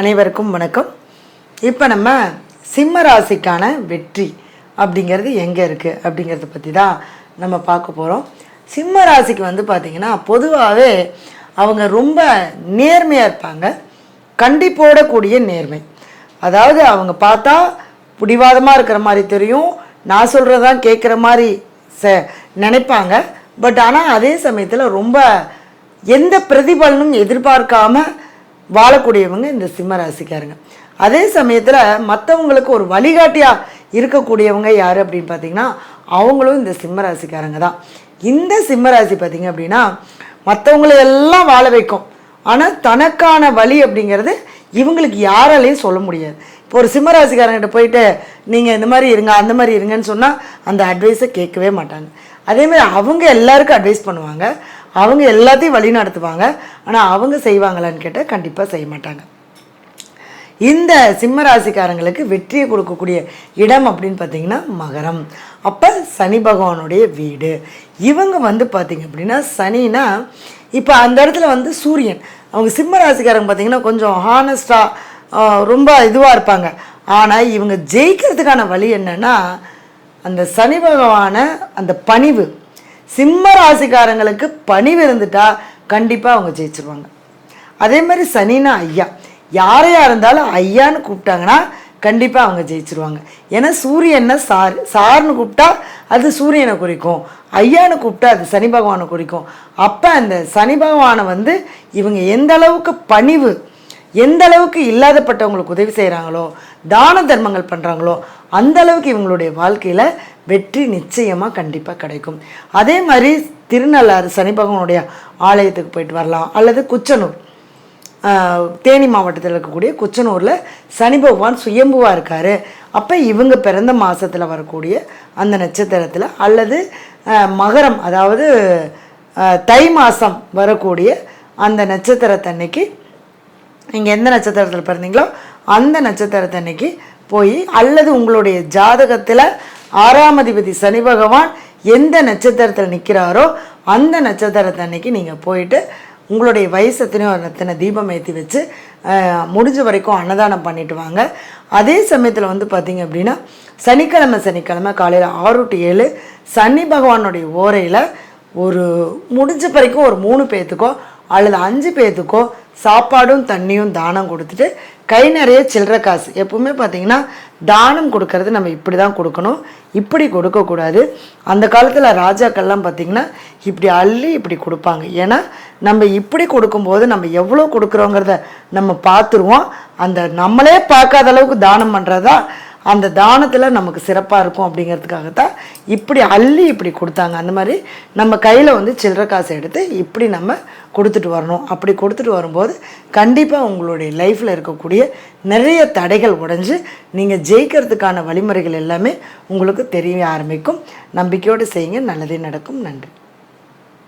அனைவருக்கும் வணக்கம். இப்போ நம்ம சிம்ம ராசிக்கான வெற்றி அப்படிங்கிறது எங்கே இருக்குது அப்படிங்கிறத பற்றி தான் நம்ம பார்க்க போகிறோம் சிம்ம ராசிக்கு வந்து பார்த்திங்கன்னா பொதுவாகவே அவங்க ரொம்ப நேர்மையாக இருப்பாங்க. கண்டிப்போட கூடிய நேர்மை. அதாவது அவங்க பார்த்தா பிடிவாதமாக இருக்கிற மாதிரி தெரியும். நான் சொல்கிறதான் கேட்குற மாதிரி ச நினைப்பாங்க. பட் ஆனால் அதே சமயத்தில் ரொம்ப எந்த பிரதிபலனும் எதிர்பார்க்காம வாழக்கூடியவங்க இந்த சிம்ம ராசிக்காரங்க அதே சமயத்தில் மற்றவங்களுக்கு ஒரு வழிகாட்டியாக இருக்கக்கூடியவங்க யார் அப்படின்னு பார்த்தீங்கன்னா அவங்களும் இந்த சிம்ம ராசிக்காரங்க தான். இந்த சிம்ம ராசி பார்த்தீங்க அப்படின்னா மற்றவங்களை எல்லாம் வாழ வைக்கும். ஆனால் தனக்கான வழி அப்படிங்கிறது இவங்களுக்கு யாராலையும் சொல்ல முடியாது. இப்போ ஒரு சிம்ம ராசிக்காரங்கிட்ட போயிட்டு நீங்கள் இந்த மாதிரி இருங்க அந்த மாதிரி இருங்கன்னு சொன்னால் அந்த அட்வைஸை கேட்கவே மாட்டாங்க. அதேமாதிரி அவங்க எல்லாருக்கும் அட்வைஸ் பண்ணுவாங்க. அவங்க எல்லாத்தையும் வழி நடத்துவாங்க. ஆனால் அவங்க செய்வாங்களான்னு கேட்டால் கண்டிப்பாக செய்ய மாட்டாங்க. இந்த சிம்ம ராசிக்காரங்களுக்கு வெற்றியை கொடுக்கக்கூடிய இடம் அப்படின்னு பார்த்தீங்கன்னா மகரம். அப்போ சனி பகவானுடைய வீடு. இவங்க வந்து பார்த்தீங்க அப்படின்னா சனினா இப்போ அந்த இடத்துல வந்து சூரியன். அவங்க சிம்ம ராசிக்காரங்க பார்த்தீங்கன்னா கொஞ்சம் ஹானஸ்டாக ரொம்ப இதுவாக இருப்பாங்க. ஆனால் இவங்க ஜெயிக்கிறதுக்கான வழி என்னென்னா அந்த சனி பகவானை அந்த பணிவு சிம்ம ராசிக்காரங்களுக்கு பணிவு இருந்துட்டா கண்டிப்பாக அவங்க ஜெயிச்சிருவாங்க. அதே மாதிரி சனினா ஐயா. யாரையா இருந்தாலும் ஐயான்னு கூப்பிட்டாங்கன்னா கண்டிப்பாக அவங்க ஜெயிச்சிருவாங்க. ஏன்னா சூரியனை சார் சார்னு கூப்பிட்டா அது சூரியனை குறிக்கும். ஐயான்னு கூப்பிட்டா அது சனி பகவானை குறிக்கும். அப்போ அந்த சனி பகவானை வந்து இவங்க எந்த அளவுக்கு பணிவு எந்த அளவுக்கு இல்லாதப்பட்டவங்களுக்கு உதவி செய்கிறாங்களோ தான தர்மங்கள் பண்ணுறாங்களோ அந்த அளவுக்கு இவங்களுடைய வாழ்க்கையில் வெற்றி நிச்சயமாக கண்டிப்பாக கிடைக்கும். அதே மாதிரி திருநள்ளாறு சனி பகவானுடைய ஆலயத்துக்கு போயிட்டு வரலாம். அல்லது குச்சனூர் தேனி மாவட்டத்தில் இருக்கக்கூடிய குச்சனூரில் சனி பகவான் சுயம்புவாக இருக்கார். அப்போ இவங்க பிறந்த மாதத்தில் வரக்கூடிய அந்த நட்சத்திரத்தில் அல்லது மகரம் அதாவது தை மாதம் வரக்கூடிய அந்த நட்சத்திரத்தன்னைக்கு நீங்கள் எந்த நட்சத்திரத்தில் பிறந்தீங்களோ அந்த நட்சத்திரத்தை அன்னைக்கு போய் அல்லது உங்களுடைய ஜாதகத்தில் ஆறாம் அதிபதி சனி பகவான் எந்த நட்சத்திரத்தில் நிற்கிறாரோ அந்த நட்சத்திரத்தை அன்னைக்கு நீங்கள் போயிட்டு உங்களுடைய வயசத்தினையும் எத்தனை தீபம் ஏற்றி வச்சு முடிஞ்ச வரைக்கும் அன்னதானம் பண்ணிட்டு வாங்க. அதே சமயத்தில் வந்து பார்த்தீங்க அப்படின்னா சனிக்கிழமை சனிக்கிழமை காலையில் ஆறு டு ஏழு சனி பகவானுடைய ஓரையில் ஒரு முடிஞ்ச வரைக்கும் ஒரு மூணு பேர்த்துக்கோ அல்லது அஞ்சு பேர்த்துக்கோ சாப்பாடும் தண்ணியும் தானம் கொடுத்துட்டு கை நிறைய சில்லற காசு. எப்பவுமே பார்த்தீங்கன்னா தானம் கொடுக்கறது நம்ம இப்படி தான் கொடுக்கணும். இப்படி கொடுக்கக்கூடாது. அந்த காலத்தில் ராஜாக்கள்லாம் பார்த்தீங்கன்னா இப்படி அள்ளி இப்படி கொடுப்பாங்க. ஏன்னா நம்ம இப்படி கொடுக்கும்போது நம்ம எவ்வளோ கொடுக்குறோங்கிறத நம்ம பார்த்துருவோம் அந்த நம்மளே பார்க்காத அளவுக்கு தானம் பண்ணுறதா அந்த தானத்தில் நமக்கு சிறப்பாக இருக்கும் அப்படிங்கிறதுக்காகத்தான் இப்படி அள்ளி இப்படி கொடுத்தாங்க. அந்த மாதிரி நம்ம கையில் வந்து சில்லற காசை எடுத்து இப்படி நம்ம கொடுத்துட்டு வரணும். அப்படி கொடுத்துட்டு வரும்போது கண்டிப்பாக உங்களுடைய லைஃப்பில் இருக்கக்கூடிய நிறைய தடைகள் உடைஞ்சு நீங்கள் ஜெயிக்கிறதுக்கான வழிமுறைகள் எல்லாமே உங்களுக்கு தெரிய ஆரம்பிக்கும். நம்பிக்கையோடு செய்யுங்க. நல்லதே நடக்கும். நன்றி.